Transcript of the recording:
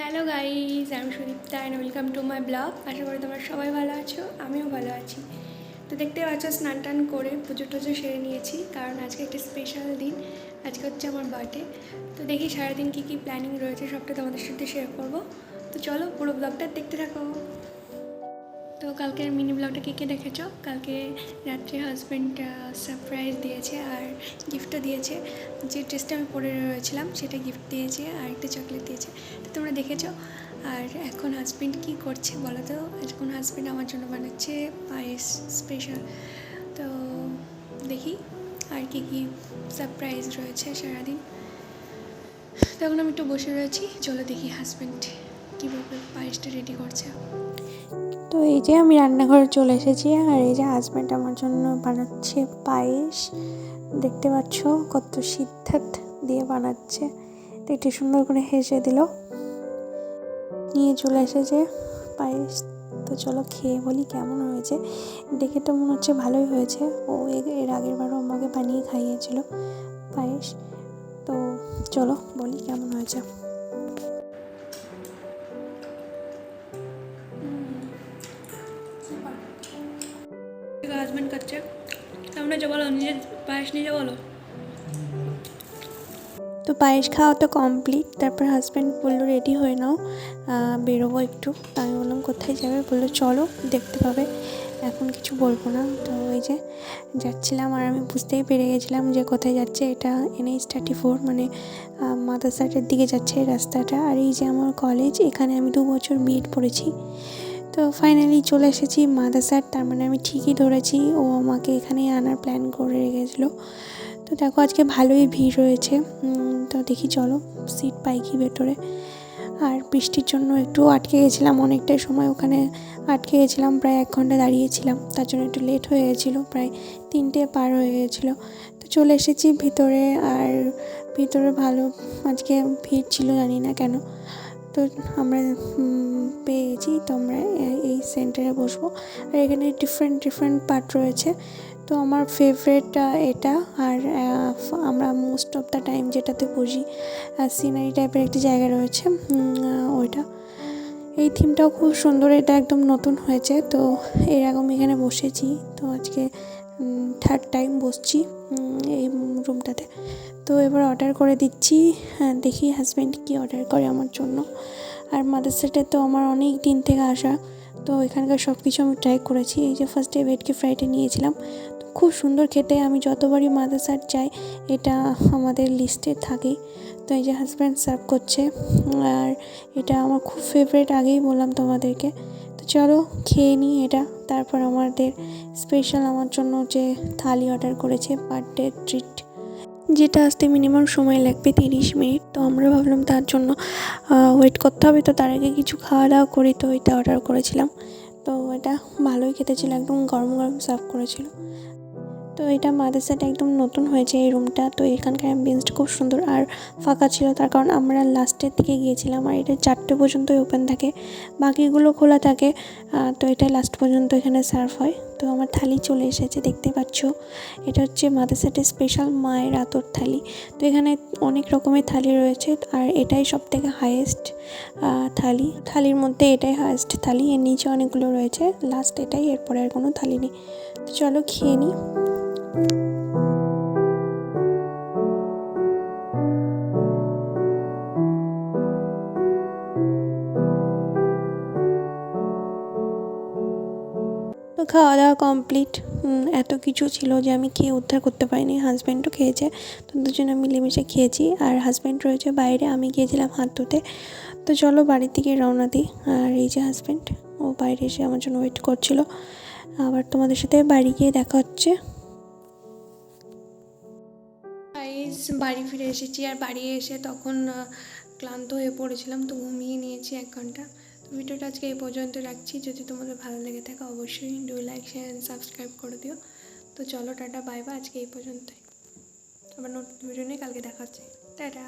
আমি Sudipta and welcome to my blog আশা করি তোমরা সবাই ভালো আছো, আমিও ভালো আছি। তো দেখতে পাচ্ছ, স্নান টান করে পুজো টুজো সেরে নিয়েছি, কারণ আজকে একটা স্পেশাল দিন। আজকে হচ্ছে আমার বার্থডে তো দেখি সারাদিন কী কী প্ল্যানিং রয়েছে, সবটা তোমাদের সাথে শেয়ার করব। তো চলো পুরো ব্লগটা দেখতে থাকো। তো কালকের মিনি ব্লগটা কে কে দেখেছ? কালকে রাত্রে হাজব্যান্ড সারপ্রাইজ দিয়েছে আর গিফটও দিয়েছে। যে ড্রেসটা আমি পরে রয়েছিলাম, সেটা গিফট দিয়েছে আর একটা চকলেট দিয়েছে। তো তোমরা দেখেছ? আর এখন হাজব্যান্ড কী করছে বলো তো? এখন হাজব্যান্ড আমার জন্য বানাচ্ছে পায়েস স্পেশাল তো দেখি আর কি কি সারপ্রাইজ রয়েছে সারাদিন। তখন আমি একটু বসে রয়েছি, চলো দেখি হাজব্যান্ড কীভাবে পায়েসটা রেডি করছে? তো এই যে আমি রান্নাঘরে চলে এসেছি আর এই যে হাজব্যান্ড আমার জন্য বানাচ্ছে পায়েস। দেখতে পাচ্ছ কত সিদ্ধার্থ দিয়ে বানাচ্ছে। তো একটু সুন্দর করে হেসে দিল। নিয়ে চলে এসেছে পায়েস। তো চলো খেয়ে বলি কেমন হয়েছে। দেখে তো মনে হচ্ছে ভালোই হয়েছে। ও এর আগের বারও আমাকে বানিয়ে খাইয়েছিল পায়েস। তো চলো বলি কেমন হয়েছে। বলো নিজের পায়েস নিজে বলো। তো পায়েস খাওয়া তো কমপ্লিট তারপর হাজব্যান্ড বলল রেডি হয়ে নাও বেরোবো একটু। আমি বললাম কোথায় যাবে? বলল চলো দেখতে পাবে। এখন কিছু বলব না তো ওই যে যাচ্ছিলাম আর আমি বুঝতেই পেরে গেছিলাম যে কোথায় যাচ্ছে। এটা এনএইচ থার্টি ফোর মানে আহ, মাদারসাটের দিকে যাচ্ছে রাস্তাটা। আর এই যে আমার কলেজ এখানে আমি দু বছর বিএড পড়েছি। তো ফাইনালি চলে এসেছি মাদারসাট তার মানে আমি ঠিকই ধরেছি, ও আমাকে এখানেই আনার প্ল্যান করে রেখেছিলো। তো দেখো আজকে ভালোই ভিড় রয়েছে তো দেখি চলো সিট পাই কি ভেতরে। আর বৃষ্টির জন্য একটু আটকে গেছিলাম, অনেকটাই সময় ওখানে আটকে গেছিলাম, প্রায় এক ঘণ্টা দাঁড়িয়েছিলাম, তার জন্য একটু লেট হয়ে গেছিল, প্রায় তিনটে পার হয়ে গেছিল। তো চলে এসেছি ভিতরে, আর ভিতরে ভালো, আজকে ভিড় ছিল জানি না কেন। তো আমরা পেয়েছি। তো আমরা এই সেন্টারে বসবো। আর এখানে ডিফারেন্ট ডিফারেন্ট পার্ট রয়েছে। তো আমার ফেভারেট এটা। আর আমরা মোস্ট অফ দ্য টাইম যেটাতে বসি সিনারি টাইপের একটি জায়গা রয়েছে ওইটা। এই থিমটাও খুব সুন্দর। এটা একদম নতুন হয়েছে। তো এরকম এখানে বসেছি। তো আজকে থার্ড টাইম বসছি এই রুমটাতে তো এবার অর্ডার করে দিচ্ছি। হ্যাঁ দেখি হাজব্যান্ড কি অর্ডার করে আমার জন্য। আর মাদারসাটে তো আমার অনেক দিন থেকে আসা। তো এখানকার সব কিছু আমি ট্রাই করেছি। এই যে ফার্স্টে ভেটকি ফ্রাইটা নিয়েছিলাম। খুব সুন্দর খেতে আমি যতবারই মাদারসাট যাই, এটা আমাদের লিস্টে থাকেই তো এই যে হাজব্যান্ড সার্ভ করছে। আর এটা আমার খুব ফেভারিট আগেই বললাম তোমাদেরকে। চলো, খেয়ে নিই এটা। তারপর আমাদের স্পেশাল আমার জন্য যে থালি অর্ডার করেছে পার ডে ট্রিট যেটা আসতে মিনিমাম সময় লাগবে তিরিশ মিনিট। তো আমরা ভাবলাম তার জন্য ওয়েট করতে হবে। তো তার আগে কিছু খাওয়া দাওয়া করি, তো এটা অর্ডার করেছিলাম। তো এটা ভালোই খেতেছিল একদম গরম গরম সার্ভ করেছিল। তো এটা মাদের সাথে একদম নতুন হয়েছে এই রুমটা। তো এখানকার অ্যাম্বিয়েন্সটা খুব সুন্দর আর ফাঁকা ছিল তার কারণ আমরা লাস্টের দিকে গিয়েছিলাম আর এটা চারটে পর্যন্তই ওপেন থাকে। বাকিগুলো খোলা থাকে তো এটা লাস্ট পর্যন্ত এখানে সার্ভ হয়। তো আমার থালি চলে এসেছে, দেখতে পাচ্ছ। এটা হচ্ছে মাদের সাথে স্পেশাল মায়ের আতর থালি। তো এখানে অনেক রকমের থালি রয়েছে আর এটাই সব থেকে হায়েস্ট থালি। থালির মধ্যে এটাই হায়েস্ট থালি, এর নিচে অনেকগুলো রয়েছে। লাস্ট এটাই, এরপরে আর কোনো থালি নেই। তো চলো খেয়ে নিই খাওয়া দাওয়া কমপ্লিট এত কিছু ছিল যে আমি খেয়ে উদ্ধার করতে পারিনি। হাজব্যান্ডও খেয়েছে। তো দুজনে মিলেমিশে খেয়েছি। আর হাজব্যান্ড রয়েছে বাইরে। আমি গিয়েছিলাম হাত ধুতে। তো চলো বাড়ির দিকে রওনা দিই। আর এই যে হাজব্যান্ড ও বাইরে এসে আমার জন্য ওয়েট করছিল। আবার তোমাদের সাথে বাড়ি গিয়ে দেখা হচ্ছে। বাড়ি ফিরে এসেছি আর বাড়ি এসে তখন ক্লান্ত হয়ে পড়েছিলাম, তো ঘুমিয়ে নিয়েছি এক ঘণ্টা। তো ভিডিওটা আজকে এই পর্যন্ত রাখছি। যদি তোমাদের ভালো লেগে থাকে অবশ্যই do like share and subscribe করে দিও। তো চলো টাটা বাই বাই আজকে এই পর্যন্তই। আবার নতুন ভিডিও নিয়ে কালকে দেখা হচ্ছে। টাটা।